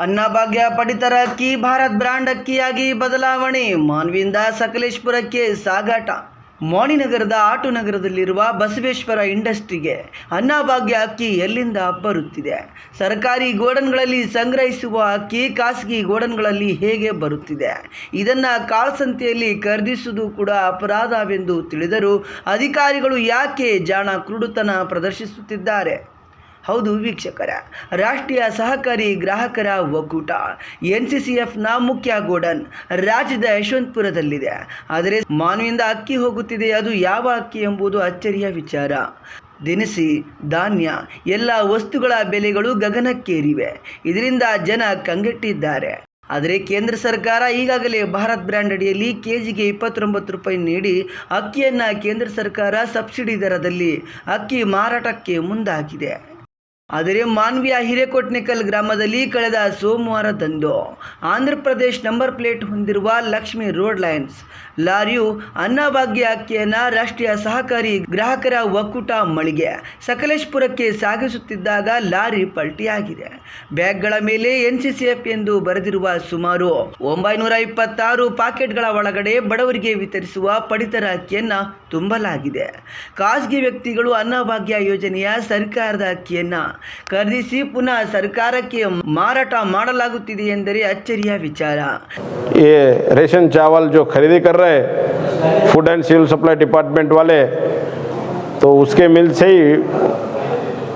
ಅನ್ನಭಾಗ್ಯ ಪಡಿತರ ಅಕ್ಕಿ ಭಾರತ್ ಬ್ರಾಂಡ್ ಅಕ್ಕಿಯಾಗಿ ಬದಲಾವಣೆ. ಮಾನ್ವಿಯಿಂದ ಸಕಲೇಶ್ಪುರಕ್ಕೆ ಸಾಗಾಟ. ಮೋಣಿನಗರದ ಆಟು ನಗರದಲ್ಲಿರುವ ಬಸವೇಶ್ವರ ಇಂಡಸ್ಟ್ರಿಗೆ ಅನ್ನಭಾಗ್ಯ ಅಕ್ಕಿ ಎಲ್ಲಿಂದ ಬರುತ್ತಿದೆ? ಸರ್ಕಾರಿ ಗೋಡನ್ಗಳಲ್ಲಿ ಸಂಗ್ರಹಿಸುವ ಅಕ್ಕಿ ಖಾಸಗಿ ಗೋಡನ್ಗಳಲ್ಲಿ ಹೇಗೆ ಬರುತ್ತಿದೆ? ಇದನ್ನು ಕಾಳಸಂತೆಯಲ್ಲಿ ಖರೀದಿಸುವುದು ಕೂಡ ಅಪರಾಧವೆಂದು ತಿಳಿದರೂ ಅಧಿಕಾರಿಗಳು ಯಾಕೆ ಜಾಣ ಕುರುಡುತನ ಪ್ರದರ್ಶಿಸುತ್ತಿದ್ದಾರೆ? ಹೌದು ವೀಕ್ಷಕರ, ರಾಷ್ಟ್ರೀಯ ಸಹಕಾರಿ ಗ್ರಾಹಕರ ಒಕ್ಕೂಟ ಎನ್ ಸಿ ಸಿ ಎಫ್ನ ಮುಖ್ಯ ಗೋಡನ್, ರಾಜ್ಯದ ಯಶವಂತಪುರದಲ್ಲಿದೆ. ಆದರೆ ಮಾನವಿಂದ ಅಕ್ಕಿ ಹೋಗುತ್ತಿದೆ, ಅದು ಯಾವ ಅಕ್ಕಿ ಎಂಬುದು ಅಚ್ಚರಿಯ ವಿಚಾರ. ದಿನಸಿ, ಧಾನ್ಯ, ಎಲ್ಲ ವಸ್ತುಗಳ ಬೆಲೆಗಳು ಗಗನಕ್ಕೇರಿವೆ. ಇದರಿಂದ ಜನ ಕಂಗೆಟ್ಟಿದ್ದಾರೆ. ಆದರೆ ಕೇಂದ್ರ ಸರ್ಕಾರ ಈಗಾಗಲೇ ಭಾರತ್ ಬ್ರ್ಯಾಂಡ್ ಅಡಿಯಲ್ಲಿ ಕೆ ಜಿಗೆ ಇಪ್ಪತ್ತೊಂಬತ್ತು ರೂಪಾಯಿ ನೀಡಿ ಅಕ್ಕಿಯನ್ನು ಕೇಂದ್ರ ಸರ್ಕಾರ ಸಬ್ಸಿಡಿ ದರದಲ್ಲಿ ಅಕ್ಕಿ ಮಾರಾಟಕ್ಕೆ ಮುಂದಾಗಿದೆ. ಆದರೆ ಮಾನ್ವಿಯ ಹಿರೇಕೊಟ್ನೆಕಲ್ ಗ್ರಾಮದಲ್ಲಿ ಕಳೆದ ಸೋಮವಾರದಂದು ಆಂಧ್ರ ಪ್ರದೇಶ್ ನಂಬರ್ ಪ್ಲೇಟ್ ಹೊಂದಿರುವ ಲಕ್ಷ್ಮಿ ರೋಡ್ ಲೈನ್ಸ್. ಲಾರಿಯು ಅನ್ನಭಾಗ್ಯ ಅಕ್ಕಿಯನ್ನು ರಾಷ್ಟ್ರೀಯ ಸಹಕಾರಿ ಗ್ರಾಹಕರ ಒಕ್ಕೂಟ ಮಳಿಗೆ ಸಕಲೇಶ್ಪುರಕ್ಕೆ ಸಾಗಿಸುತ್ತಿದ್ದಾಗ ಲಾರಿ ಪಲ್ಟಿಯಾಗಿದೆ. ಬ್ಯಾಗ್ಗಳ ಮೇಲೆ ಎನ್ಸಿಸಿಎಫ್ ಎಂದು ಬರೆದಿರುವ ಸುಮಾರು ಒಂಬೈನೂರ ಇಪ್ಪತ್ತಾರು ಪಾಕೆಟ್ಗಳ ಒಳಗಡೆ ಬಡವರಿಗೆ ವಿತರಿಸುವ ಪಡಿತರ ಅಕ್ಕಿಯನ್ನು ತುಂಬಲಾಗಿದೆ. ಖಾಸಗಿ ವ್ಯಕ್ತಿಗಳು ಅನ್ನಭಾಗ್ಯ ಯೋಜನೆಯ ಸರ್ಕಾರದ ಅಕ್ಕಿಯನ್ನು ಖರೀದಿಸಿ ಪುನಃ ಸರ್ಕಾರಕ್ಕೆ ಮಾರಾಟ ಮಾಡಲಾಗುತ್ತಿದೆ ಎಂದರೆ ಅಚ್ಚರಿಯ ವಿಚಾರ ये रेशन चावल जो खरीदी कर रहे हैं food and civil supply department वाले तो उसके मिल से ही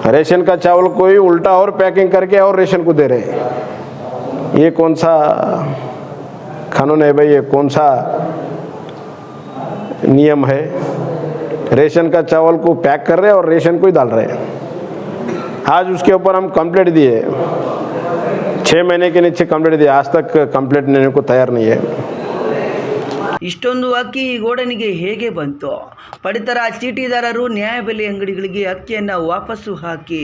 रेशन का चावल को ही उल्टा और पैकिंग करके और रेशन को दे रहे हैं ये कौन सा कानून है भाई ये कौन सा नियम है रेशन का चावल को पैक कर रहे हैं और रेशन को ही डाल रहे हैं आज उसके ऊपर हम कंप्लेंट दिए। छः महीने के नीचे कंप्लेंट दिए। आज तक कंप्लेंट लेने को तैयार नहीं है। ಇಷ್ಟೊಂದು ಅಕ್ಕಿ ಈ ಗೋಡನಿಗೆ ಹೇಗೆ ಬಂತು? ಪಡಿತರ ಚೀಟಿದಾರರು ನ್ಯಾಯಬೆಲೆ ಅಂಗಡಿಗಳಿಗೆ ಅಕ್ಕಿಯನ್ನು ವಾಪಸ್ಸು ಹಾಕಿ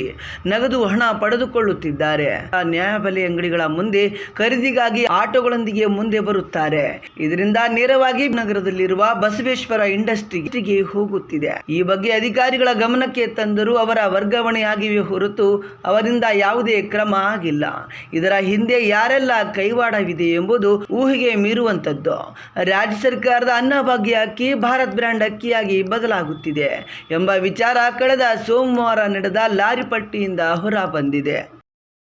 ನಗದು ಹಣ ಪಡೆದುಕೊಳ್ಳುತ್ತಿದ್ದಾರೆ. ಆ ನ್ಯಾಯಬೆಲೆ ಅಂಗಡಿಗಳ ಮುಂದೆ ಖರೀದಿಗಾಗಿ ಆಟೋಗಳೊಂದಿಗೆ ಮುಂದೆ ಬರುತ್ತಾರೆ. ಇದರಿಂದ ನೇರವಾಗಿ ನಗರದಲ್ಲಿರುವ ಬಸವೇಶ್ವರ ಇಂಡಸ್ಟ್ರಿಗೆ ಹೋಗುತ್ತಿದೆ. ಈ ಬಗ್ಗೆ ಅಧಿಕಾರಿಗಳ ಗಮನಕ್ಕೆ ತಂದರೂ ಅವರ ವರ್ಗಾವಣೆಯಾಗಿವೆ ಹೊರತು ಅವರಿಂದ ಯಾವುದೇ ಕ್ರಮ ಆಗಿಲ್ಲ. ಇದರ ಹಿಂದೆ ಯಾರೆಲ್ಲ ಕೈವಾಡವಿದೆ ಎಂಬುದು ಊಹೆಗೆ ಮೀರುವಂತದ್ದು ರಾಜ್ಯ ಸರ್ಕಾರದ ಅನ್ನಭಾಗ್ಯ ಅಕ್ಕಿ ಭಾರತ್ ಬ್ರ್ಯಾಂಡ್ ಅಕ್ಕಿಯಾಗಿ ಬದಲಾಗುತ್ತಿದೆ ಎಂಬ ವಿಚಾರ ಕಳೆದ ಸೋಮವಾರ ನಡೆದ ಲಾರಿ ಪಟ್ಟಿಯಿಂದ ಹೊರ ಬಂದಿದೆ.